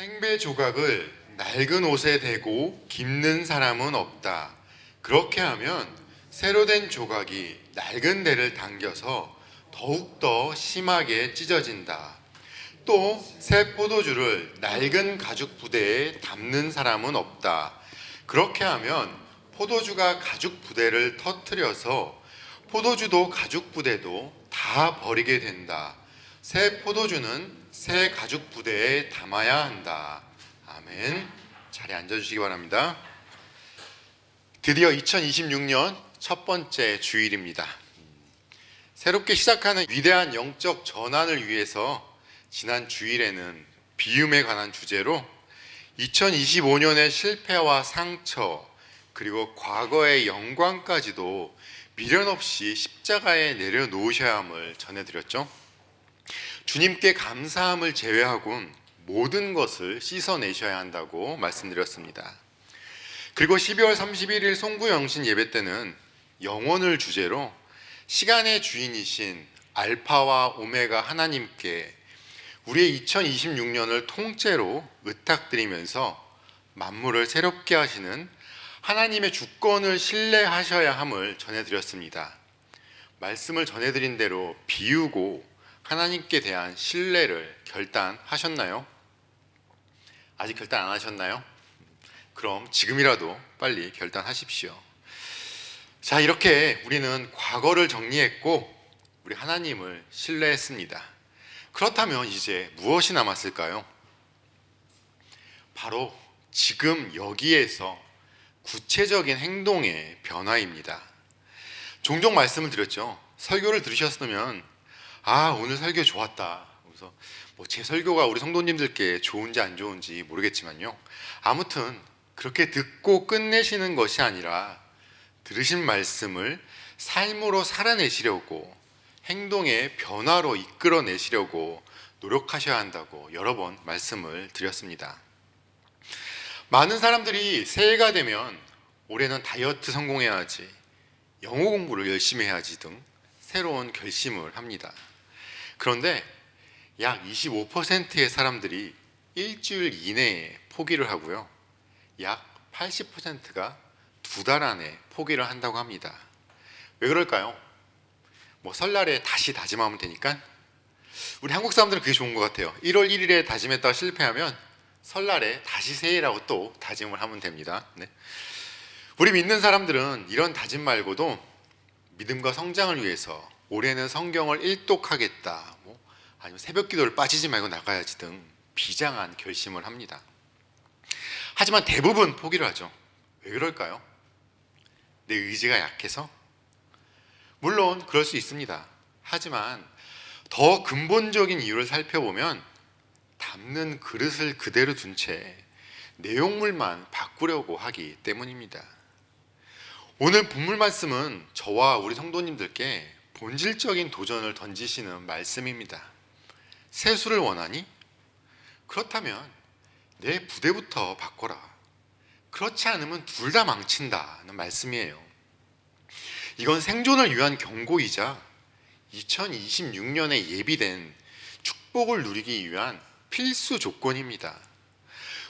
생배 조각을 낡은 옷에 대고 깁는 사람은 없다. 그렇게 하면 새로 된 조각이 낡은 데를 당겨서 더욱더 심하게 찢어진다. 또 새 포도주를 낡은 가죽 부대에 담는 사람은 없다. 그렇게 하면 포도주가 가죽 부대를 터뜨려서 포도주도 가죽 부대도 다 버리게 된다. 새 포도주는 새 가죽 부대에 담아야 한다. 아멘. 자리에 앉아 주시기 바랍니다. 드디어 2026년 첫 번째 주일입니다. 새롭게 시작하는 위대한 영적 전환을 위해서 지난 주일에는 비움에 관한 주제로 2025년의 실패와 상처 그리고 과거의 영광까지도 미련 없이 십자가에 내려놓으셔야 함을 전해드렸죠. 주님께 감사함을 제외하곤 모든 것을 씻어내셔야 한다고 말씀드렸습니다. 그리고 12월 31일 송구영신 예배 때는 영원을 주제로 시간의 주인이신 알파와 오메가 하나님께 우리의 2026년을 통째로 의탁드리면서 만물을 새롭게 하시는 하나님의 주권을 신뢰하셔야 함을 전해드렸습니다. 말씀을 전해드린 대로 비우고 하나님께 대한 신뢰를 결단하셨나요? 아직 결단 안 하셨나요? 그럼 지금이라도 빨리 결단하십시오. 자, 이렇게 우리는 과거를 정리했고 우리 하나님을 신뢰했습니다. 그렇다면 이제 무엇이 남았을까요? 바로 지금 여기에서 구체적인 행동의 변화입니다. 종종 말씀을 드렸죠. 설교를 들으셨으면 아 오늘 설교 좋았다. 그래서 뭐 제 설교가 우리 성도님들께 좋은지 안 좋은지 모르겠지만요. 아무튼 그렇게 듣고 끝내시는 것이 아니라 들으신 말씀을 삶으로 살아내시려고 행동의 변화로 이끌어내시려고 노력하셔야 한다고 여러 번 말씀을 드렸습니다. 많은 사람들이 새해가 되면 올해는 다이어트 성공해야지, 영어 공부를 열심히 해야지 등 새로운 결심을 합니다. 그런데 약 25%의 사람들이 일주일 이내에 포기를 하고요. 약 80%가 두 달 안에 포기를 한다고 합니다. 왜 그럴까요? 뭐 설날에 다시 다짐하면 되니까 우리 한국 사람들은 그게 좋은 것 같아요. 1월 1일에 다짐했다가 실패하면 설날에 다시 새해라고 또 다짐을 하면 됩니다. 네. 우리 믿는 사람들은 이런 다짐 말고도 믿음과 성장을 위해서 올해는 성경을 일독하겠다, 뭐 아니면 새벽 기도를 빠지지 말고 나가야지 등 비장한 결심을 합니다. 하지만 대부분 포기를 하죠. 왜 그럴까요? 내 의지가 약해서? 물론 그럴 수 있습니다. 하지만 더 근본적인 이유를 살펴보면 담는 그릇을 그대로 둔 채 내용물만 바꾸려고 하기 때문입니다. 오늘 본물 말씀은 저와 우리 성도님들께 본질적인 도전을 던지시는 말씀입니다. 세수를 원하니? 그렇다면 내 부대부터 바꿔라. 그렇지 않으면 둘 다 망친다는 말씀이에요. 이건 생존을 위한 경고이자 2026년에 예비된 축복을 누리기 위한 필수 조건입니다.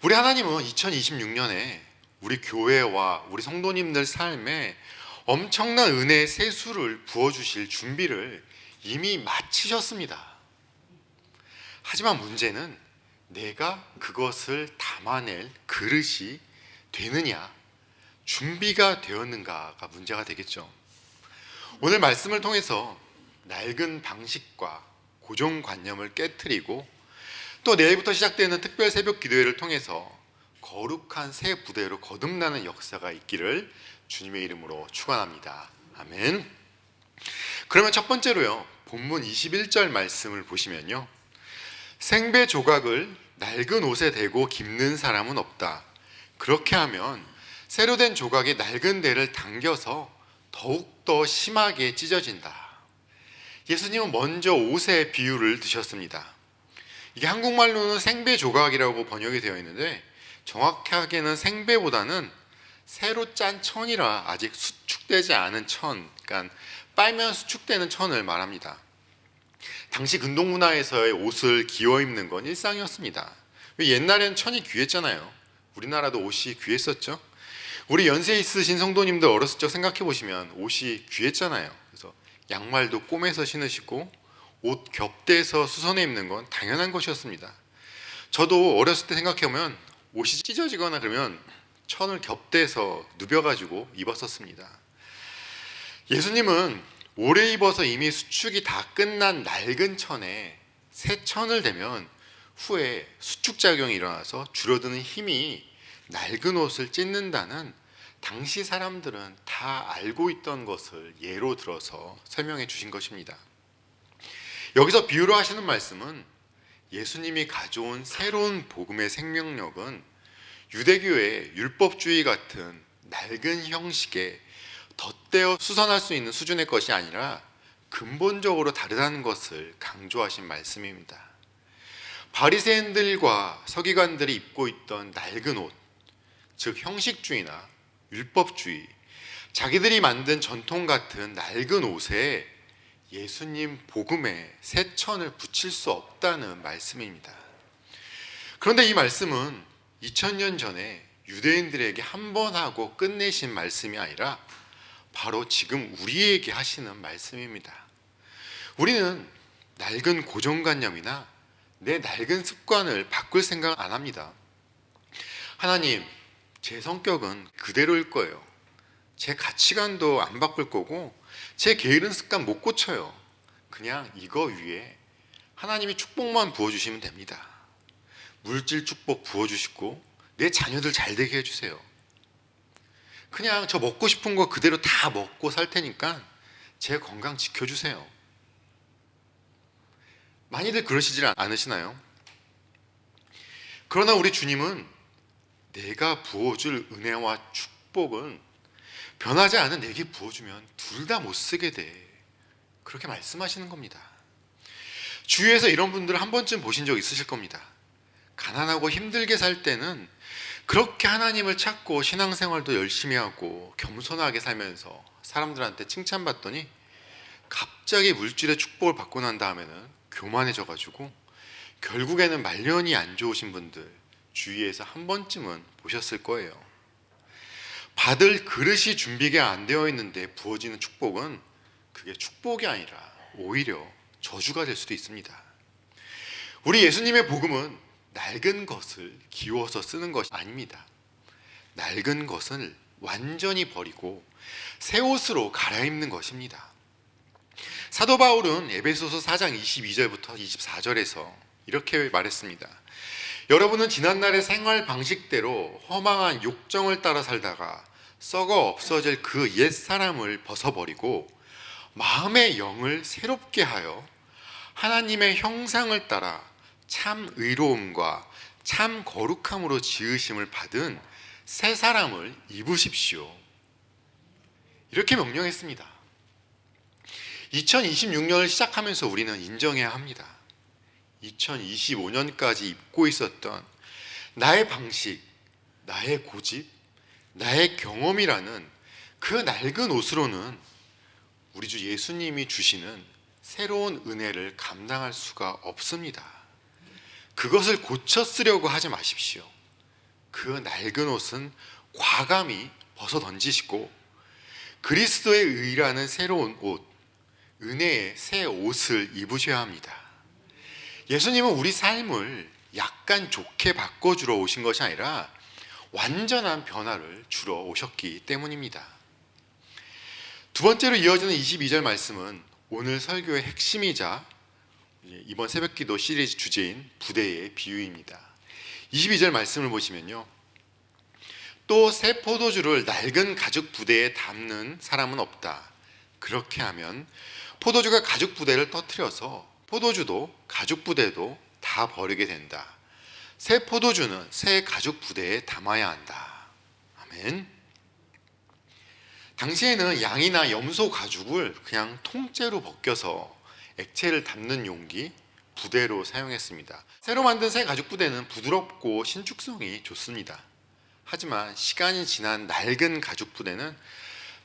우리 하나님은 2026년에 우리 교회와 우리 성도님들 삶에 엄청난 은혜의 세수를 부어주실 준비를 이미 마치셨습니다. 하지만 문제는 내가 그것을 담아낼 그릇이 되느냐, 준비가 되었는가가 문제가 되겠죠. 오늘 말씀을 통해서 낡은 방식과 고정관념을 깨뜨리고 또 내일부터 시작되는 특별 새벽 기도회를 통해서 거룩한 새 부대로 거듭나는 역사가 있기를 주님의 이름으로 축원합니다. 아멘. 그러면 첫 번째로요. 본문 21절 말씀을 보시면요. 생배 조각을 낡은 옷에 대고 깁는 사람은 없다. 그렇게 하면 새로 된 조각이 낡은 데를 당겨서 더욱 더 심하게 찢어진다. 예수님은 먼저 옷의 비유를 드셨습니다. 이게 한국말로는 생배 조각이라고 번역이 되어 있는데 정확하게는 생배보다는 새로 짠 천이라 아직 수축되지 않은 천, 그러니까 빨면 수축되는 천을 말합니다. 당시 근동 문화에서의 옷을 기어 입는 건 일상이었습니다. 옛날엔 천이 귀했잖아요. 우리나라도 옷이 귀했었죠. 우리 연세 있으신 성도님들 어렸을 적 생각해 보시면 옷이 귀했잖아요. 그래서 양말도 꼬매서 신으시고 옷 겹대서 수선해 입는 건 당연한 것이었습니다. 저도 어렸을 때 생각해 보면 옷이 찢어지거나 그러면 천을 겹대서 누벼가지고 입었었습니다. 예수님은 오래 입어서 이미 수축이 다 끝난 낡은 천에 새 천을 대면 후에 수축 작용이 일어나서 줄어드는 힘이 낡은 옷을 찢는다는 당시 사람들은 다 알고 있던 것을 예로 들어서 설명해 주신 것입니다. 여기서 비유로 하시는 말씀은 예수님이 가져온 새로운 복음의 생명력은 유대교의 율법주의 같은 낡은 형식에 덧대어 수선할 수 있는 수준의 것이 아니라 근본적으로 다르다는 것을 강조하신 말씀입니다. 바리새인들과 서기관들이 입고 있던 낡은 옷, 즉 형식주의나 율법주의, 자기들이 만든 전통 같은 낡은 옷에 예수님 복음의 새 천을 붙일 수 없다는 말씀입니다. 그런데 이 말씀은 2000년 전에 유대인들에게 한 번 하고 끝내신 말씀이 아니라 바로 지금 우리에게 하시는 말씀입니다. 우리는 낡은 고정관념이나 내 낡은 습관을 바꿀 생각 안 합니다. 하나님, 제 성격은 그대로일 거예요. 제 가치관도 안 바꿀 거고, 제 게으른 습관 못 고쳐요. 그냥 이거 위에 하나님이 축복만 부어주시면 됩니다. 물질 축복 부어주시고, 내 자녀들 잘 되게 해주세요. 그냥 저 먹고 싶은 거 그대로 다 먹고 살 테니까 제 건강 지켜주세요. 많이들 그러시질 않으시나요? 그러나 우리 주님은 내가 부어줄 은혜와 축복은 변하지 않은 내게 부어주면 둘 다 못 쓰게 돼. 그렇게 말씀하시는 겁니다. 주위에서 이런 분들 한 번쯤 보신 적 있으실 겁니다. 가난하고 힘들게 살 때는 그렇게 하나님을 찾고 신앙생활도 열심히 하고 겸손하게 살면서 사람들한테 칭찬받더니 갑자기 물질의 축복을 받고 난 다음에는 교만해져 가지고 결국에는 말년이 안 좋으신 분들 주위에서 한 번쯤은 보셨을 거예요. 받을 그릇이 준비가 안 되어 있는데 부어지는 축복은 그게 축복이 아니라 오히려 저주가 될 수도 있습니다. 우리 예수님의 복음은 낡은 것을 기워서 쓰는 것이 아닙니다. 낡은 것을 완전히 버리고 새 옷으로 갈아입는 것입니다. 사도 바울은 에베소서 4장 22절부터 24절에서 이렇게 말했습니다. 여러분은 지난날의 생활 방식대로 허망한 욕정을 따라 살다가 썩어 없어질 그 옛 사람을 벗어버리고 마음의 영을 새롭게 하여 하나님의 형상을 따라 참 의로움과 참 거룩함으로 지으심을 받은 새 사람을 입으십시오. 이렇게 명령했습니다. 2026년을 시작하면서 우리는 인정해야 합니다. 2025년까지 입고 있었던 나의 방식, 나의 고집, 나의 경험이라는 그 낡은 옷으로는 우리 주 예수님이 주시는 새로운 은혜를 감당할 수가 없습니다. 그것을 고쳐 쓰려고 하지 마십시오. 그 낡은 옷은 과감히 벗어 던지시고 그리스도의 의라는 새로운 옷, 은혜의 새 옷을 입으셔야 합니다. 예수님은 우리 삶을 약간 좋게 바꿔주러 오신 것이 아니라 완전한 변화를 주러 오셨기 때문입니다. 두 번째로 이어지는 22절 말씀은 오늘 설교의 핵심이자 이번 새벽기도 시리즈 주제인 부대의 비유입니다. 22절 말씀을 보시면요. 또 새 포도주를 낡은 가죽 부대에 담는 사람은 없다. 그렇게 하면 포도주가 가죽 부대를 터트려서 포도주도 가죽 부대도 다 버리게 된다. 새 포도주는 새 가죽 부대에 담아야 한다. 아멘. 당시에는 양이나 염소 가죽을 그냥 통째로 벗겨서 액체를 담는 용기 부대로 사용했습니다. 새로 만든 새 가죽 부대는 부드럽고 신축성이 좋습니다. 하지만 시간이 지난 낡은 가죽 부대는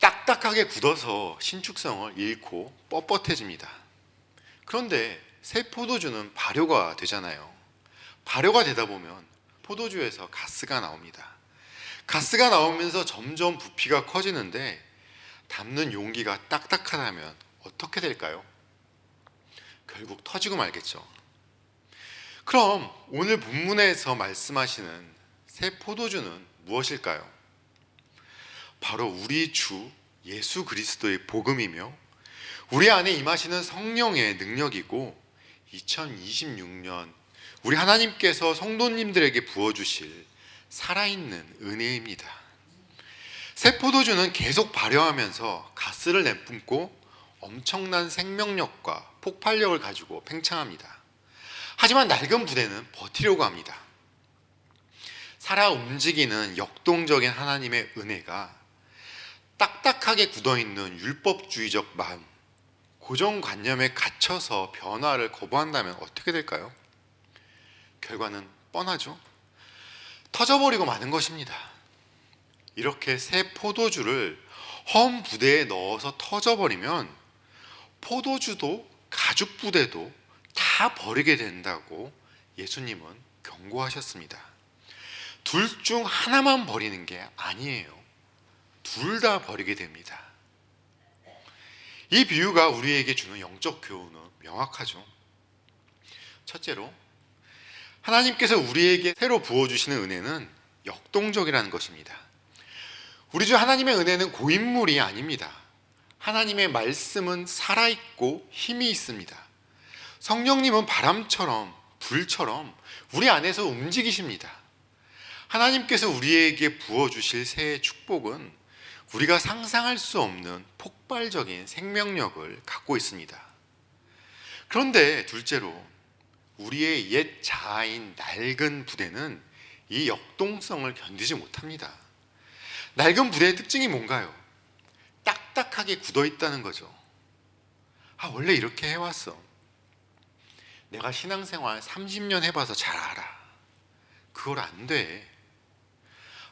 딱딱하게 굳어서 신축성을 잃고 뻣뻣해집니다. 그런데 새 포도주는 발효가 되잖아요. 발효가 되다 보면 포도주에서 가스가 나옵니다. 가스가 나오면서 점점 부피가 커지는데 담는 용기가 딱딱하다면 어떻게 될까요? 결국 터지고 말겠죠. 그럼 오늘 본문에서 말씀하시는 새 포도주는 무엇일까요? 바로 우리 주 예수 그리스도의 복음이며 우리 안에 임하시는 성령의 능력이고 2026년 우리 하나님께서 성도님들에게 부어주실 살아있는 은혜입니다. 새 포도주는 계속 발효하면서 가스를 내뿜고 엄청난 생명력과 폭발력을 가지고 팽창합니다. 하지만 낡은 부대는 버티려고 합니다. 살아 움직이는 역동적인 하나님의 은혜가 딱딱하게 굳어있는 율법주의적 마음, 고정관념에 갇혀서 변화를 거부한다면 어떻게 될까요? 결과는 뻔하죠. 터져버리고 마는 것입니다. 이렇게 새 포도주를 험 부대에 넣어서 터져버리면 포도주도 가죽 부대도 다 버리게 된다고 예수님은 경고하셨습니다. 둘 중 하나만 버리는 게 아니에요. 둘 다 버리게 됩니다. 이 비유가 우리에게 주는 영적 교훈은 명확하죠. 첫째로 하나님께서 우리에게 새로 부어주시는 은혜는 역동적이라는 것입니다. 우리 주 하나님의 은혜는 고인물이 아닙니다. 하나님의 말씀은 살아있고 힘이 있습니다. 성령님은 바람처럼 불처럼 우리 안에서 움직이십니다. 하나님께서 우리에게 부어주실 새의 축복은 우리가 상상할 수 없는 폭발적인 생명력을 갖고 있습니다. 그런데 둘째로 우리의 옛 자아인 낡은 부대는 이 역동성을 견디지 못합니다. 낡은 부대의 특징이 뭔가요? 딱딱하게 굳어 있다는 거죠. 아, 원래 이렇게 해왔어. 내가 신앙생활 30년 해봐서 잘 알아. 그걸 안 돼.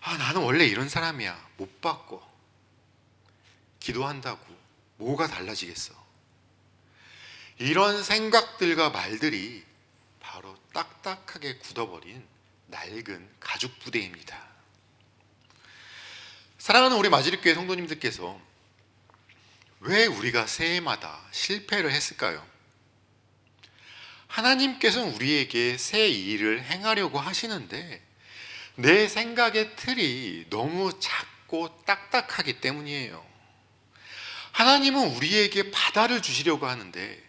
아, 나는 원래 이런 사람이야. 못 바꿔. 기도한다고 뭐가 달라지겠어? 이런 생각들과 말들이 바로 딱딱하게 굳어버린 낡은 가죽 부대입니다. 사랑하는 우리 마지리교회 성도님들께서 왜 우리가 새해마다 실패를 했을까요? 하나님께서는 우리에게 새 일을 행하려고 하시는데 내 생각의 틀이 너무 작고 딱딱하기 때문이에요. 하나님은 우리에게 바다를 주시려고 하는데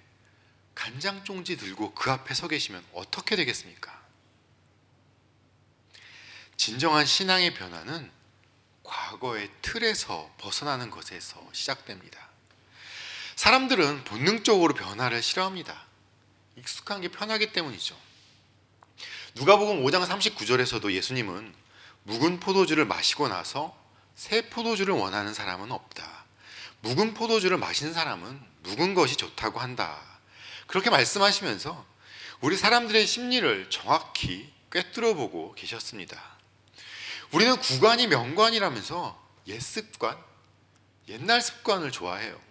간장 종지 들고 그 앞에 서 계시면 어떻게 되겠습니까? 진정한 신앙의 변화는 과거의 틀에서 벗어나는 것에서 시작됩니다. 사람들은 본능적으로 변화를 싫어합니다. 익숙한 게 편하기 때문이죠. 누가복음 5장 39절에서도 예수님은 묵은 포도주를 마시고 나서 새 포도주를 원하는 사람은 없다. 묵은 포도주를 마신 사람은 묵은 것이 좋다고 한다. 그렇게 말씀하시면서 우리 사람들의 심리를 정확히 꿰뚫어 보고 계셨습니다. 우리는 구관이 명관이라면서 옛 습관, 옛날 습관을 좋아해요.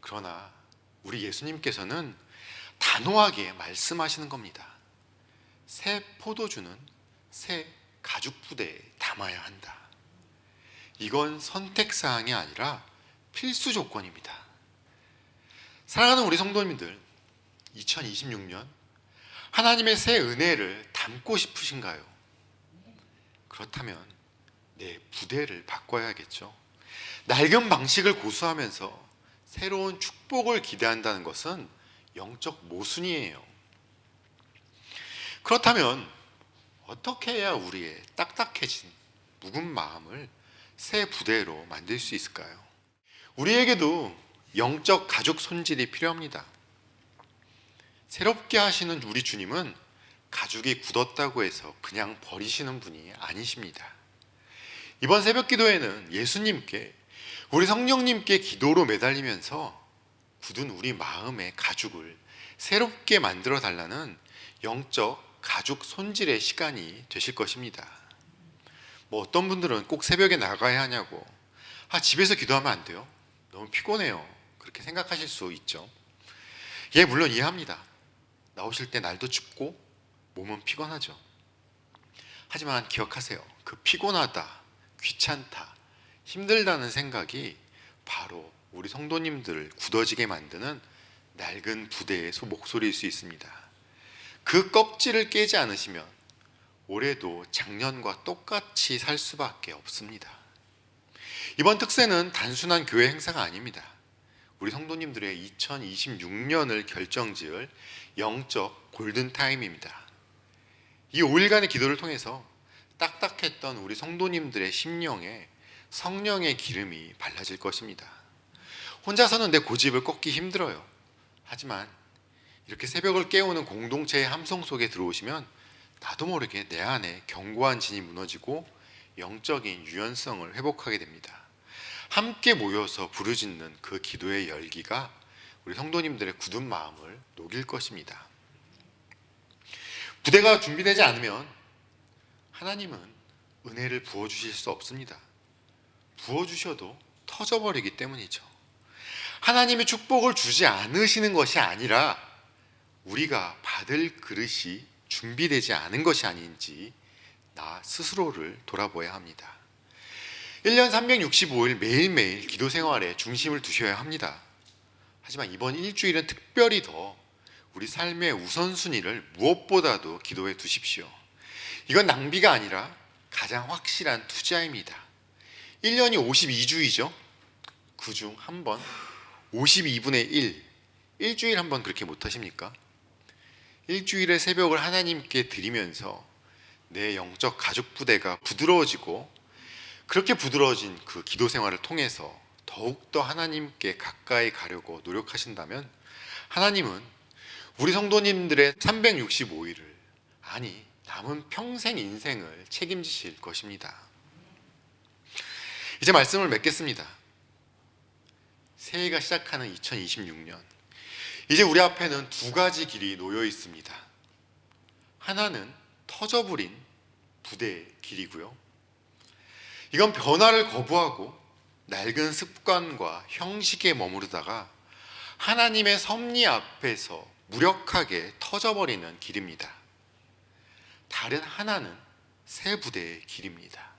그러나 우리 예수님께서는 단호하게 말씀하시는 겁니다. 새 포도주는 새 가죽 부대에 담아야 한다. 이건 선택 사항이 아니라 필수 조건입니다. 사랑하는 우리 성도님들, 2026년 하나님의 새 은혜를 담고 싶으신가요? 그렇다면 내 부대를 바꿔야겠죠. 낡은 방식을 고수하면서 새로운 축복을 기대한다는 것은 영적 모순이에요. 그렇다면 어떻게 해야 우리의 딱딱해진 묵은 마음을 새 부대로 만들 수 있을까요? 우리에게도 영적 가죽 손질이 필요합니다. 새롭게 하시는 우리 주님은 가죽이 굳었다고 해서 그냥 버리시는 분이 아니십니다. 이번 새벽 기도에는 예수님께 우리 성령님께 기도로 매달리면서 굳은 우리 마음의 가죽을 새롭게 만들어 달라는 영적 가죽 손질의 시간이 되실 것입니다. 뭐 어떤 분들은 꼭 새벽에 나가야 하냐고. 아, 집에서 기도하면 안 돼요? 너무 피곤해요. 그렇게 생각하실 수 있죠. 예, 물론 이해합니다. 나오실 때 날도 춥고 몸은 피곤하죠. 하지만 기억하세요. 그 피곤하다, 귀찮다, 힘들다는 생각이 바로 우리 성도님들을 굳어지게 만드는 낡은 부대의 소 목소리일 수 있습니다. 그 껍질을 깨지 않으시면 올해도 작년과 똑같이 살 수밖에 없습니다. 이번 특세는 단순한 교회 행사가 아닙니다. 우리 성도님들의 2026년을 결정지을 영적 골든타임입니다. 이 5일간의 기도를 통해서 딱딱했던 우리 성도님들의 심령에 성령의 기름이 발라질 것입니다. 혼자서는 내 고집을 꺾기 힘들어요. 하지만 이렇게 새벽을 깨우는 공동체의 함성 속에 들어오시면 나도 모르게 내 안에 견고한 진이 무너지고 영적인 유연성을 회복하게 됩니다. 함께 모여서 부르짖는 그 기도의 열기가 우리 성도님들의 굳은 마음을 녹일 것입니다. 부대가 준비되지 않으면 하나님은 은혜를 부어 주실 수 없습니다. 부어 주셔도 터져버리기 때문이죠. 하나님의 축복을 주지 않으시는 것이 아니라 우리가 받을 그릇이 준비되지 않은 것이 아닌지 나 스스로를 돌아보아야 합니다. 1년 365일 매일매일 기도 생활에 중심을 두셔야 합니다. 하지만 이번 일주일은 특별히 더 우리 삶의 우선순위를 무엇보다도 기도해 두십시오. 이건 낭비가 아니라 가장 확실한 투자입니다. 1년이 52주이죠. 그 중 한 번 52분의 1 일주일 한 번 그렇게 못 하십니까? 일주일의 새벽을 하나님께 드리면서 내 영적 가족 부대가 부드러워지고 그렇게 부드러워진 그 기도 생활을 통해서 더욱더 하나님께 가까이 가려고 노력하신다면 하나님은 우리 성도님들의 365일을 아니 남은 평생 인생을 책임지실 것입니다. 이제 말씀을 맺겠습니다. 새해가 시작하는 2026년 이제 우리 앞에는 두 가지 길이 놓여 있습니다. 하나는 터져버린 부대의 길이고요. 이건 변화를 거부하고 낡은 습관과 형식에 머무르다가 하나님의 섭리 앞에서 무력하게 터져버리는 길입니다. 다른 하나는 새 부대의 길입니다.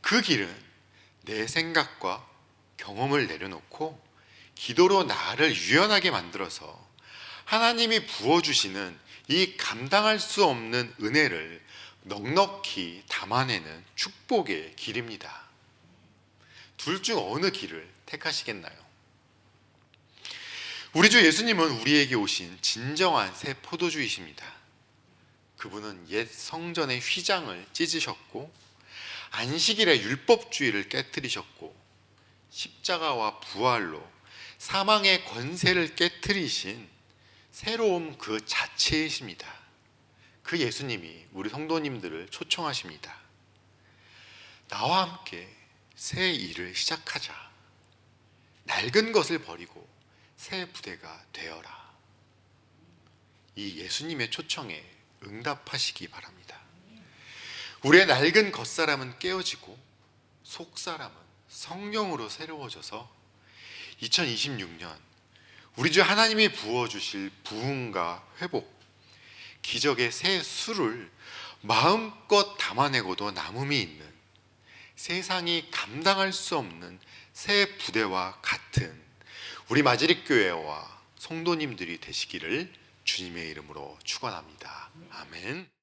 그 길은 내 생각과 경험을 내려놓고 기도로 나를 유연하게 만들어서 하나님이 부어주시는 이 감당할 수 없는 은혜를 넉넉히 담아내는 축복의 길입니다. 둘 중 어느 길을 택하시겠나요? 우리 주 예수님은 우리에게 오신 진정한 새 포도주이십니다. 그분은 옛 성전의 휘장을 찢으셨고 안식일의 율법주의를 깨뜨리셨고 십자가와 부활로 사망의 권세를 깨뜨리신 새로움 그 자체이십니다. 그 예수님이 우리 성도님들을 초청하십니다. 나와 함께 새 일을 시작하자. 낡은 것을 버리고 새 부대가 되어라. 이 예수님의 초청에 응답하시기 바랍니다. 우리의 낡은 겉사람은 깨어지고 속사람은 성령으로 새로워져서 2026년 우리 주 하나님이 부어 주실 부흥과 회복, 기적의 새 수를 마음껏 담아내고도 남음이 있는 세상이 감당할 수 없는 새 부대와 같은 우리 마지릭 교회와 성도님들이 되시기를 주님의 이름으로 축원합니다. 아멘.